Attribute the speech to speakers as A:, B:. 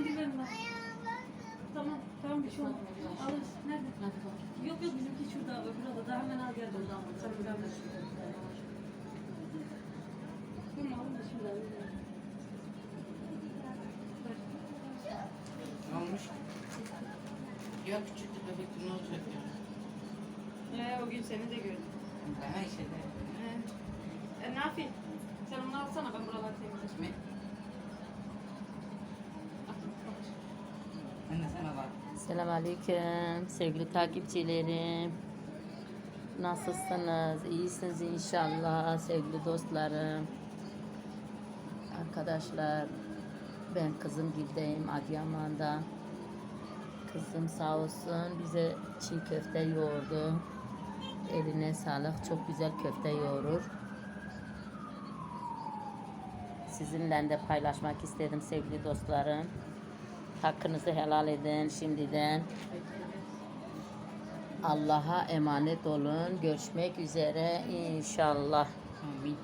A: verin bak. Tamam, tamam bir şey olmaz. Alır. Nerede? Yok yok bizimki şurada, öbür odada. Hemen al gel ver. Tamam, alın da şimdi alın.
B: Ne olmuş? Yok küçük bir bebek ne olacak ya?
A: Ee, o gün seni de gördüm.
B: Daha işte de.
A: Ee, e, Nafi, sen onu alsana ben buraları temizlerim.
B: Bak.
C: Selamünaleyküm sevgili takipçilerim. Nasılsınız? İyisiniz inşallah sevgili dostlarım. Arkadaşlar ben kızım Gil'deyim Adıyaman'da. Kızım sağ olsun bize çiğ köfte yoğurdu. Eline sağlık. Çok güzel köfte yoğurur. Sizinle de paylaşmak istedim sevgili dostlarım. Hakkınızı helal edin şimdiden. Allah'a emanet olun. Görüşmek üzere inşallah.
B: Amin.